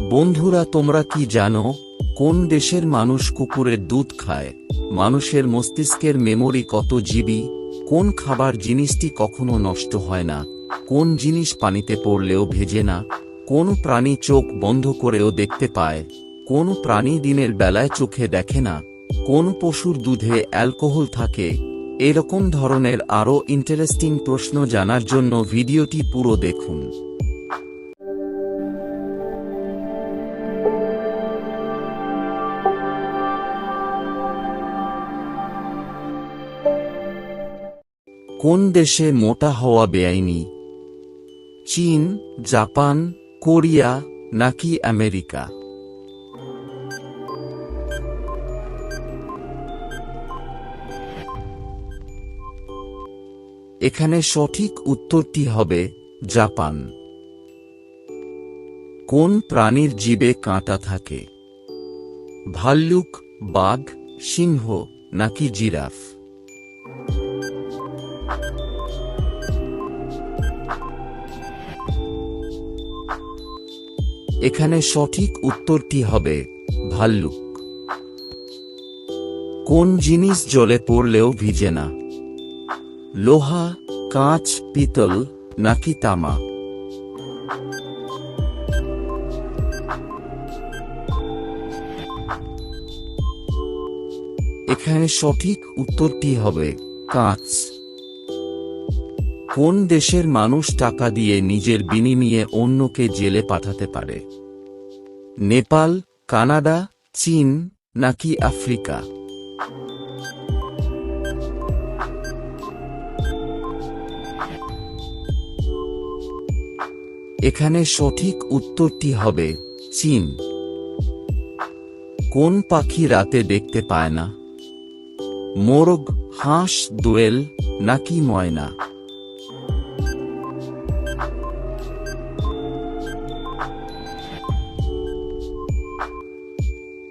বন্ধুরা, তোমরা কি জানো, কোন দেশের মানুষ কুকুরের দুধ খায়? মানুষের মস্তিষ্কের মেমোরি কত জিবি? কোন খাবার জিনিসটি কখনো নষ্ট হয় না? কোন জিনিস পানিতে পড়লেও ভেজে না? কোন প্রাণী চোখ বন্ধ করেও দেখতে পায়? কোন প্রাণী দিনের বেলায় চোখে দেখে না? কোন পশুর দুধে অ্যালকোহল থাকে? এরকম ধরনের আরও ইন্টারেস্টিং প্রশ্ন জানার জন্য ভিডিওটি পুরো দেখুন। কোন দেশে মোটা হওয়া বেআইনি? চীন, জাপান, কোরিয়া, নাকি আমেরিকা? এখানে সঠিক উত্তরটি হবে জাপান। কোন প্রাণীর জীবে কাঁটা থাকে? ভাল্লুক, বাঘ, সিংহ, নাকি জিরাফ? এখানে সঠিক উত্তরটি হবে ভাল্লুক। কোন জিনিস জলে পড়লেও ভিজে না? লোহা, কাঁচ, পিতল নাকি তামা? এখানে সঠিক উত্তরটি হবে কাঁচ। কোন দেশের মানুষ টাকা দিয়ে নিজের বিনিময়ে অন্যকে জেলে পাঠাতে পারে? নেপাল, কানাডা, চীন নাকি আফ্রিকা? এখানে সঠিক উত্তরটি হবে চীন। কোন পাখি রাতে দেখতে পায় না? মোরগ, হাঁস, দোয়েল নাকি ময়না?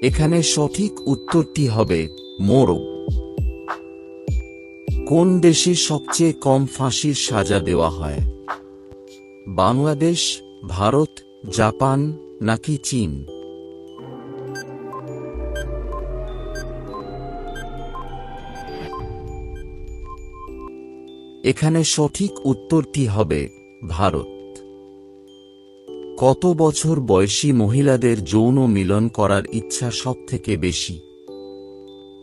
এখানে সঠিক উত্তরটি হবে মোরগ। কোন দেশে সবচেয়ে কম ফাঁসির সাজা দেওয়া হয়? বাংলাদেশ, ভারত, জাপান নাকি চীন? এখানে সঠিক উত্তরটি হবে ভারত। কত বছর বয়সী মহিলাদের যৌন মিলন করার ইচ্ছা সব থেকে বেশি?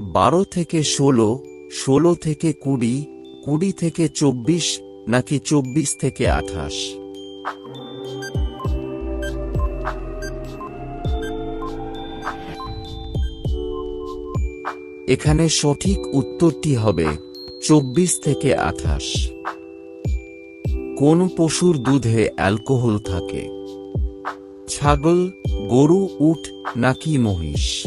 বারো থেকে ষোলো ষোলো থেকে কুড়ি কুড়ি থেকে চব্বিশ, নাকি চব্বিশ থেকে আঠাশ? এখানে সঠিক উত্তরটি হবে চব্বিশ থেকে আঠাশ। কোন পশুর দুধে অ্যালকোহল থাকে? ছাগল, গরু, উট নাকি মহিষ?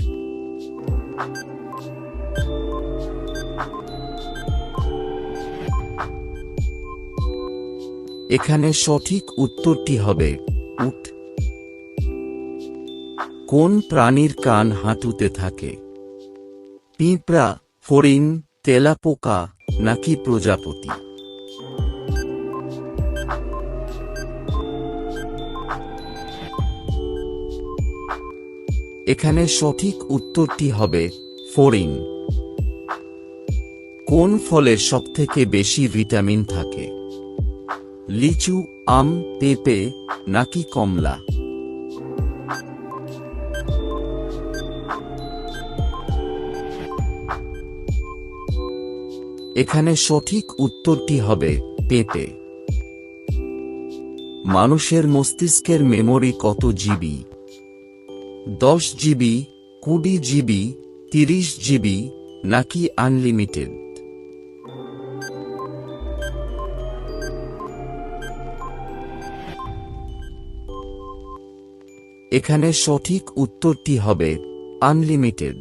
এখানে সঠিক উত্তরটি হবে উট। কোন প্রাণীর কান হাঁটুতে থাকে? পিঁপড়া ফড়িং তেলাপোকা নাকি প্রজাপতি? এখানে সঠিক উত্তরটি হবে ফড়িং কোন ফলে সবথেকে বেশি ভিটামিন থাকে? লিচু, আম, পেঁপে নাকি কমলা? এখানে সঠিক উত্তরটি হবে পেঁপে। মানুষের মস্তিষ্কের মেমোরি কত জিবি? দশ জিবি, কুড়ি জিবি, তিরিশ জিবি, নাকি আনলিমিটেড? এখানে সঠিক উত্তরটি হবে আনলিমিটেড।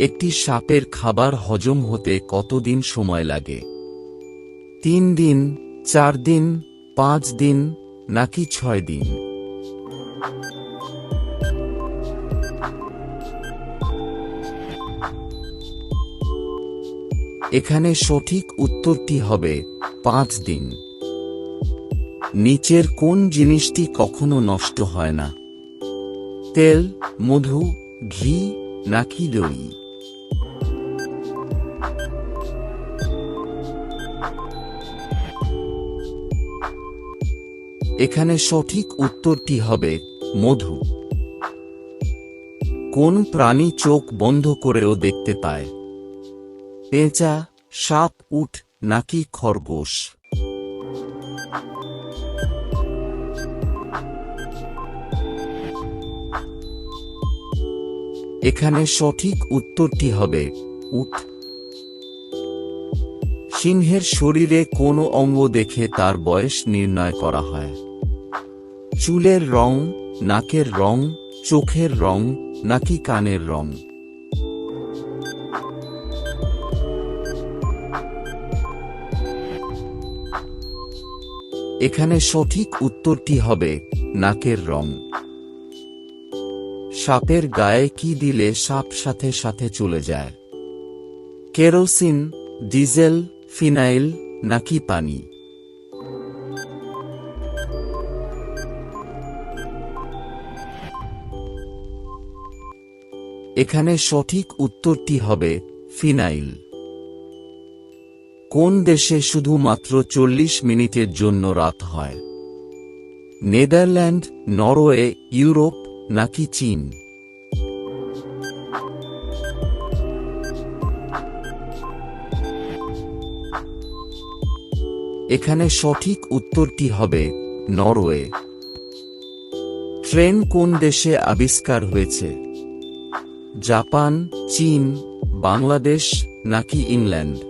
একটি সাপের খাবার হজম হতে কতদিন সময় লাগে? তিন দিন, চার দিন, পাঁচ দিন, নাকি ছয় দিন? এখানে সঠিক উত্তরটি হবে পাঁচ দিন। নিচের কোন জিনিসটি কখনো নষ্ট হয় না? তেল, মধু, ঘি নাকি দই? এখানে সঠিক উত্তরটি হবে মধু। কোন প্রাণী চোখ বন্ধ করেও দেখতে পায়? পেঁচা, সাপ, উট নাকি খরগোশ? এখানে সঠিক উত্তরটি হবে উট। সিংহের শরীরে কোনো অঙ্গ দেখে তার বয়স নির্ণয় করা হয়। চুলের রং, নাকের রং, চোখের রং, নাকি কানের রং? এখানে সঠিক উত্তরটি হবে নাকের রং। সাপের গায়ে কি দিলে সাপ সাথে সাথে চলে যায়? কেরোসিন, ডিজেল, ফিনাইল নাকি পানি? এখানে সঠিক উত্তরটি হবে ফিনাইল। কোন দেশে শুধুমাত্র চল্লিশ মিনিটের জন্য রাত হয়? নেদারল্যান্ড, নরওয়ে, ইউরোপ, নাকি চীন? এখানে সঠিক উত্তরটি হবে নরওয়ে। ট্রেন কোন দেশে আবিষ্কার হয়েছে? জাপান, চীন, বাংলাদেশ, নাকি ইংল্যান্ড?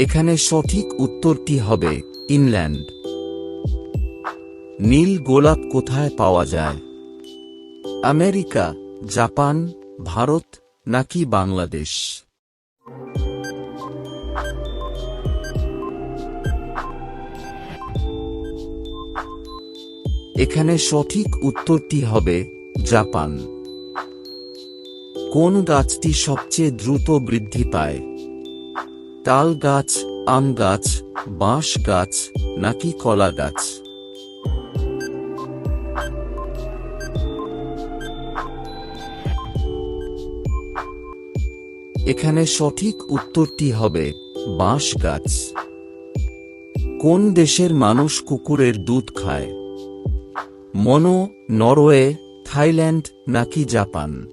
এখানে সঠিক উত্তরটি হবে ইনল্যান্ড। নীল গোলাপ কোথায় পাওয়া যায়? আমেরিকা, জাপান, ভারত নাকি বাংলাদেশ? এখানে সঠিক উত্তরটি হবে জাপান। কোন গাছটি সবচেয়ে দ্রুত বৃদ্ধি পায়? তাল গাছ, আম গাছ, বাঁশ গাছ, নাকি কলা গাছ? এখানে সঠিক উত্তরটি হবে বাঁশ গাছ। কোন দেশের মানুষ কুকুরের দুধ খায়? মনো, নরওয়ে, থাইল্যান্ড, নাকি জাপান?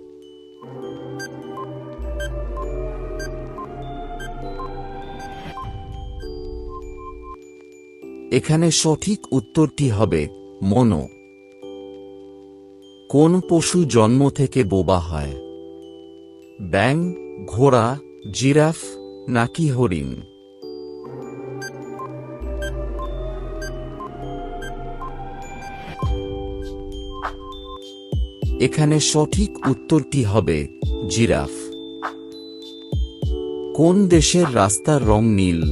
এখানে সঠিক উত্তরটি হবে মনো। কোন পশু জন্ম থেকে বোবা হয়? ব্যাং ঘোড়া, জিরাফ নাকি হরিণ? এখানে সঠিক উত্তরটি হবে জিরাফ। কোন দেশের রাস্তার রং নীল?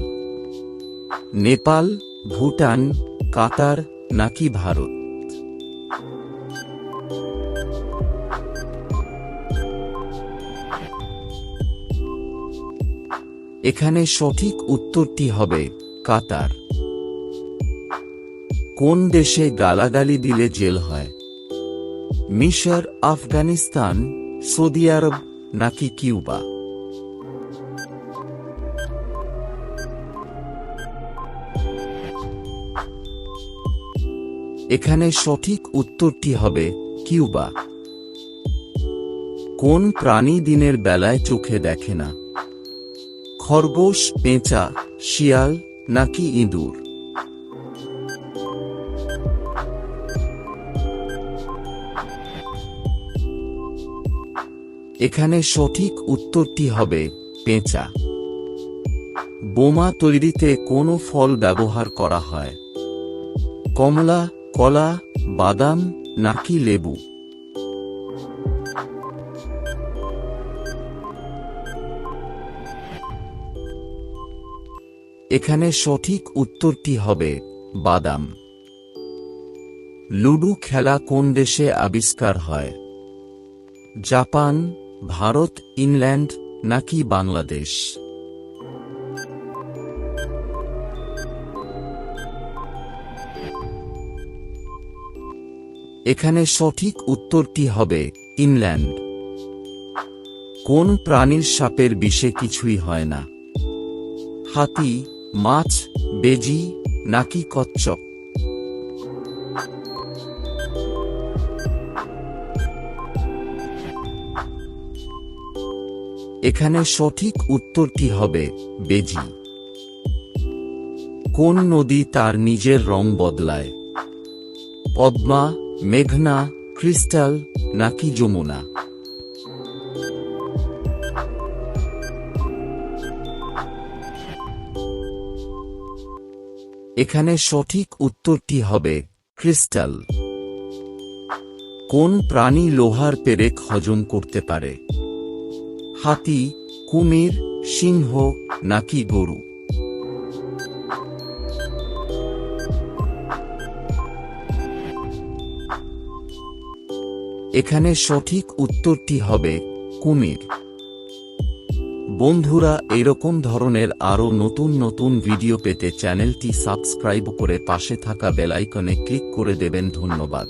নেপাল ভুটান, কাতার নাকি ভারত? এখানে সঠিক উত্তরটি হবে কাতার। কোন দেশে গালাগালি দিলে জেল হয়? মিশর, আফগানিস্তান, সৌদি আরব নাকি কিউবা? এখানে সঠিক উত্তরটি হবে কিউবা। কোন প্রাণী দিনের বেলায় চোখে দেখে না? খরগোশ, পেঁচা, শিয়াল নাকি ইঁদুর? এখানে সঠিক উত্তরটি হবে পেঁচা। বোমা তৈরিতে কোনো ফল ব্যবহার করা হয়। কমলা কলা, বাদাম নাকি লেবু। এখানে সঠিক উত্তরটি হবে বাদাম। লুডু খেলা কোন দেশে আবিষ্কার হয়? জাপান, ভারত, ইংল্যান্ড নাকি বাংলাদেশ? এখানে সঠিক উত্তরটি হবে ইনল্যান্ড। কোন প্রাণীর সাপের বিষে কিছুই হয় না। হাতি, মাছ, বেজি, নাকি কচ্ছপ। এখানে সঠিক উত্তরটি হবে বেজি। কোন নদী তার নিজের রং বদলায়? পদ্মা মেঘনা, ক্রিস্টাল নাকি যমুনা? এখানে সঠিক উত্তরটি হবে ক্রিস্টাল। কোন প্রাণী লোহার পেরেক হজম করতে পারে? হাতি, কুমির, সিংহ নাকি গরু? এখানে সঠিক উত্তরটি হবে কুমির। বন্ধুরা, এরকম ধরনের আরও নতুন নতুন ভিডিও পেতে চ্যানেলটি সাবস্ক্রাইব করে পাশে থাকা বেলাইকনে ক্লিক করে দেবেন। ধন্যবাদ।